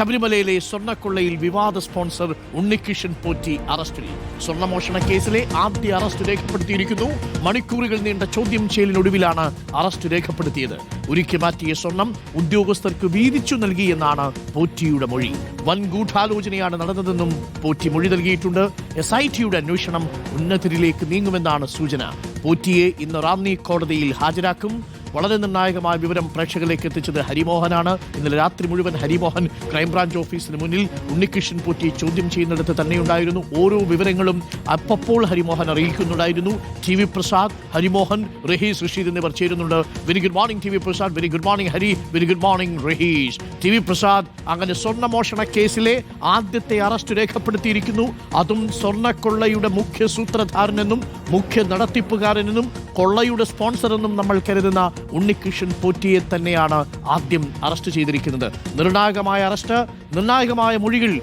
ശബരിമലയിലെ സ്വർണക്കൊള്ളയിൽ വിവാദ സ്പോൺസർ ഉണ്ണികൃഷ്ണൻ പോറ്റി അറസ്റ്റിൽ. സ്വർണമോഷണ കേസിലെ ആദ്യ അറസ്റ്റ് രേഖപ്പെടുത്തിയിരിക്കുന്നു. മണിക്കൂറുകൾ നീണ്ട ചോദ്യം ചെയ്യലിനൊടുവിലാണ് അറസ്റ്റ് രേഖപ്പെടുത്തിയത്. ഉരുക്കി മാറ്റിയ സ്വർണം ഉദ്യോഗസ്ഥർക്ക് വീതിച്ചു നൽകിയെന്നാണ് പോറ്റിയുടെ മൊഴി. വൻ ഗൂഢാലോചനയാണ് നടന്നതെന്നും പോറ്റി മൊഴി നൽകിയിട്ടുണ്ട്. എസ് ഐ ടിയുടെ അന്വേഷണം ഉന്നതരിലേക്ക് നീങ്ങുമെന്നാണ് സൂചന. പോറ്റിയെ ഇന്ന് റാന്നി കോടതിയിൽ ഹാജരാക്കും. വളരെ നിർണായകമായ വിവരം പ്രേക്ഷകരിലേക്ക് എത്തിച്ചത് ഹരിമോഹനാണ്. ഇന്നലെ രാത്രി മുഴുവൻ ഹരിമോഹൻ ക്രൈംബ്രാഞ്ച് ഓഫീസിന് മുന്നിൽ ഉണ്ണികൃഷ്ണൻ പോറ്റി ചോദ്യം ചെയ്യുന്നിടത്ത് തന്നെയുണ്ടായിരുന്നു. ഓരോ വിവരങ്ങളും അപ്പപ്പോൾ ഹരിമോഹൻ അറിയിക്കുന്നുണ്ടായിരുന്നു. ടി വി പ്രസാദ് ഹരിമോഹൻ റഹീസ് റഷീദ് എന്നിവർ ചേരുന്നുണ്ട്. Very good morning T V Prasad. Very good morning Hari. Very good morning Rahees T V Prasad അങ്ങനെ സ്വർണമോഷണ കേസിലെ ആദ്യത്തെ അറസ്റ്റ് രേഖപ്പെടുത്തിയിരിക്കുന്നു. അതും സ്വർണക്കൊള്ളയുടെ മുഖ്യ സൂത്രധാരനെന്നും മുഖ്യ നടത്തിപ്പുകാരനെന്നും കൊള്ളയുടെ സ്പോൺസർ എന്നും നമ്മൾ കരുതുന്ന ഉണ്ണികൃഷ്ണൻ പോറ്റിയെ തന്നെയാണ് ആദ്യം അറസ്റ്റ് ചെയ്തിരിക്കുന്നത്. നിർണായകമായ അറസ്റ്റ് നിർണായകമായ മൊഴികൾ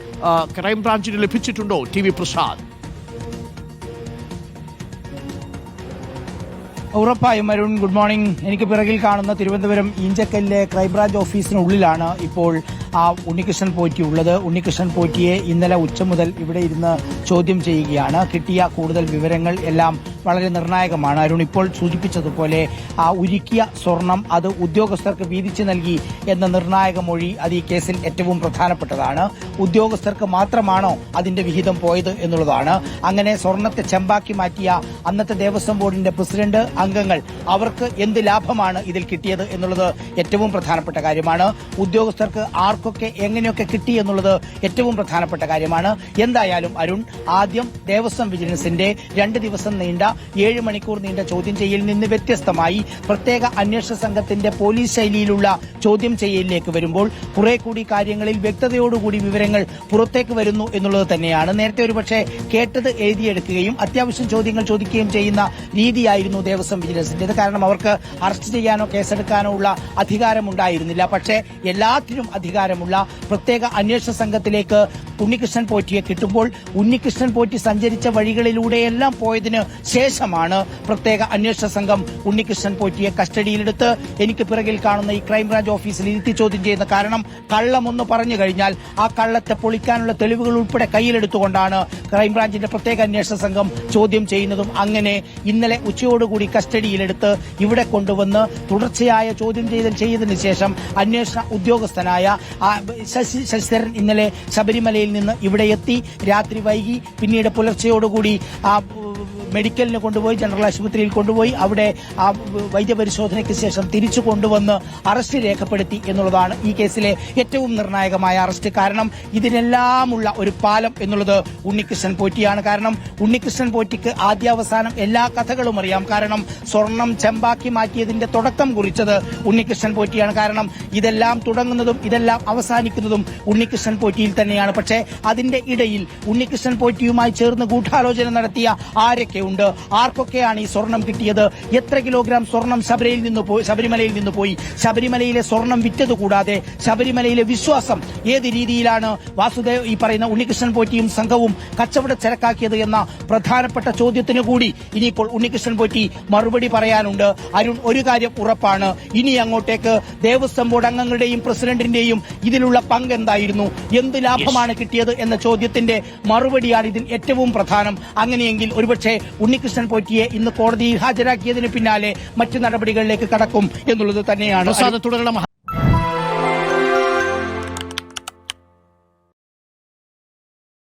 ക്രൈംബ്രാഞ്ചിന് ലഭിച്ചിട്ടുണ്ടോ? T V Prasad. ഉറപ്പായും അരുൺ ഗുഡ് മോർണിംഗ്. എനിക്ക് പിറകിൽ കാണുന്ന തിരുവനന്തപുരം ഈഞ്ചക്കല്ലിലെ ക്രൈംബ്രാഞ്ച് ഓഫീസിനുള്ളിലാണ് ഇപ്പോൾ ആ ഉണ്ണികൃഷ്ണൻ പോറ്റി ഉള്ളത്. ഉണ്ണികൃഷ്ണൻ പോറ്റിയെ ഇന്നലെ ഉച്ച മുതൽ ഇവിടെ ഇരുന്ന് ചോദ്യം ചെയ്യുകയാണ്. കിട്ടിയ കൂടുതൽ വിവരങ്ങൾ എല്ലാം വളരെ നിർണായകമാണ്. അരുൺ ഇപ്പോൾ സൂചിപ്പിച്ചതുപോലെ ആ ഉരുക്കിയ സ്വർണം അത് ഉദ്യോഗസ്ഥർക്ക് വീതിച്ചു നൽകി എന്ന നിർണായക മൊഴി അത് ഈ കേസിൽ ഏറ്റവും പ്രധാനപ്പെട്ടതാണ്. ഉദ്യോഗസ്ഥർക്ക് മാത്രമാണോ അതിന്റെ വിഹിതം പോയത് എന്നുള്ളതാണ്. അങ്ങനെ സ്വർണത്തെ ചെമ്പാക്കി മാറ്റിയ അന്നത്തെ ദേവസ്വം ബോർഡിന്റെ പ്രസിഡന്റ് അംഗങ്ങൾ അവർക്ക് എന്ത് ലാഭമാണ് ഇതിൽ കിട്ടിയത് എന്നുള്ളത് ഏറ്റവും പ്രധാനപ്പെട്ട കാര്യമാണ്. ഉദ്യോഗസ്ഥർക്ക് ആർക്കൊക്കെ എങ്ങനെയൊക്കെ കിട്ടി എന്നുള്ളത് ഏറ്റവും പ്രധാനപ്പെട്ട കാര്യമാണ്. എന്തായാലും അരുൺ ആദ്യം ദേവസ്വം വിജിലൻസിന്റെ രണ്ട് ദിവസം നീണ്ട ഏഴ് മണിക്കൂർ നീണ്ട ചോദ്യം ചെയ്യലിൽ നിന്ന് വ്യത്യസ്തമായി പ്രത്യേക അന്വേഷണ സംഘത്തിന്റെ പോലീസ് ശൈലിയിലുള്ള ചോദ്യം ചെയ്യലിലേക്ക് വരുമ്പോൾ കുറെ കൂടി കാര്യങ്ങളിൽ വ്യക്തതയോടുകൂടി വിവരങ്ങൾ പുറത്തേക്ക് വരുന്നു എന്നുള്ളത് തന്നെയാണ്. നേരത്തെ ഒരുപക്ഷെ കേട്ടത് എഴുതിയെടുക്കുകയും അത്യാവശ്യം ചോദ്യങ്ങൾ ചോദിക്കുകയും ചെയ്യുന്ന രീതിയായിരുന്നു ദേവസ്വം വിജിലൻസിന്റേത് കാരണം അവർക്ക് അറസ്റ്റ് ചെയ്യാനോ കേസെടുക്കാനോ ഉള്ള അധികാരമുണ്ടായിരുന്നില്ല. പക്ഷേ എല്ലാത്തിനും അധികാരമുള്ള പ്രത്യേക അന്വേഷണ സംഘത്തിലേക്ക് ഉണ്ണികൃഷ്ണൻ പോറ്റിയെ കിട്ടുമ്പോൾ ഉണ്ണികൃഷ്ണൻ പോറ്റി സഞ്ചരിച്ച വഴികളിലൂടെയെല്ലാം പോയതിന് ശേഷമാണ് പ്രത്യേക അന്വേഷണ സംഘം ഉണ്ണികൃഷ്ണൻ പോറ്റിയെ കസ്റ്റഡിയിലെടുത്ത് എനിക്ക് പിറകിൽ കാണുന്ന ഈ ക്രൈംബ്രാഞ്ച് ഓഫീസിൽ ഇരുത്തി ചോദ്യം ചെയ്യുന്ന കാരണം കള്ളമൊന്ന് പറഞ്ഞു കഴിഞ്ഞാൽ ആ കള്ളത്തെ പൊളിക്കാനുള്ള തെളിവുകൾ ഉൾപ്പെടെ കയ്യിലെടുത്തുകൊണ്ടാണ് ക്രൈംബ്രാഞ്ചിന്റെ പ്രത്യേക അന്വേഷണ സംഘം ചോദ്യം ചെയ്യുന്നതും അങ്ങനെ ഇന്നലെ ഉച്ചയോടുകൂടി കസ്റ്റഡിയിലെടുത്ത് ഇവിടെ കൊണ്ടുവന്ന് തുടർച്ചയായ ചോദ്യം ചെയ്തൽ ചെയ്തതിനു ശേഷം അന്വേഷണ ഉദ്യോഗസ്ഥനായ ശശി ശശിധരൻ ഇന്നലെ ശബരിമലയിൽ നിന്ന് ഇവിടെ എത്തി. രാത്രി വൈകി പിന്നീട് പുലർച്ചയോടുകൂടി മെഡിക്കലിന് കൊണ്ടുപോയി ജനറൽ ആശുപത്രിയിൽ കൊണ്ടുപോയി അവിടെ ആ വൈദ്യപരിശോധനയ്ക്ക് ശേഷം തിരിച്ചു കൊണ്ടുവന്ന് അറസ്റ്റ് രേഖപ്പെടുത്തി എന്നുള്ളതാണ് ഈ കേസിലെ ഏറ്റവും നിർണായകമായ അറസ്റ്റ്. കാരണം ഇതിനെല്ലാമുള്ള ഒരു പാലം എന്നുള്ളത് ഉണ്ണികൃഷ്ണൻ പോറ്റിയാണ്. കാരണം ഉണ്ണികൃഷ്ണൻ പോറ്റിക്ക് ആദ്യാവസാനം എല്ലാ കഥകളും അറിയാം. കാരണം സ്വർണം ചെമ്പാക്കി മാറ്റിയതിന്റെ തുടക്കം കുറിച്ചത് ഉണ്ണികൃഷ്ണൻ പോറ്റിയാണ്. കാരണം ഇതെല്ലാം തുടങ്ങുന്നതും ഇതെല്ലാം അവസാനിക്കുന്നതും ഉണ്ണികൃഷ്ണൻ പോറ്റിയിൽ തന്നെയാണ്. പക്ഷേ അതിന്റെ ഇടയിൽ ഉണ്ണികൃഷ്ണൻ പോറ്റിയുമായി ചേർന്ന് ഗൂഢാലോചന നടത്തിയ ആരൊക്കെ ഉണ്ട്. ആർക്കൊക്കെയാണ് ഈ സ്വർണം കിട്ടിയത്? എത്ര കിലോഗ്രാം സ്വർണം ശബരിയിൽ നിന്ന് പോയി ശബരിമലയിൽ നിന്ന് പോയി? ശബരിമലയിലെ സ്വർണം വിറ്റത് കൂടാതെ ശബരിമലയിലെ വിശ്വാസം ഏത് രീതിയിലാണ്? വാസുദേവ് ഈ പറയുന്ന ഉണ്ണികൃഷ്ണൻ പോറ്റിയും സംഘവും കച്ചവട ചരക്കാക്കിയത് എന്ന പ്രധാനപ്പെട്ട ചോദ്യത്തിന് കൂടി ഇനിയിപ്പോൾ ഉണ്ണികൃഷ്ണൻ പോറ്റി മറുപടി പറയാനുണ്ട്. അരുൺ ഒരു കാര്യം ഉറപ്പാണ്. ഇനി അങ്ങോട്ടേക്ക് ദേവസ്വം ബോർഡ് അംഗങ്ങളുടെയും പ്രസിഡന്റിന്റെയും ഇതിലുള്ള പങ്ക് എന്തായിരുന്നു? എന്ത് ലാഭമാണ് കിട്ടിയത് എന്ന ചോദ്യത്തിന്റെ മറുപടിയാണ് ഇതിൽ ഏറ്റവും പ്രധാനം. അങ്ങനെയെങ്കിൽ ഒരുപക്ഷെ ഉണ്ണികൃഷ്ണൻ പോറ്റിയെ ഇന്ന് കോടതിയിൽ ഹാജരാക്കിയതിന് പിന്നാലെ മറ്റു നടപടികളിലേക്ക് കടക്കും എന്നുള്ളത് തന്നെയാണ്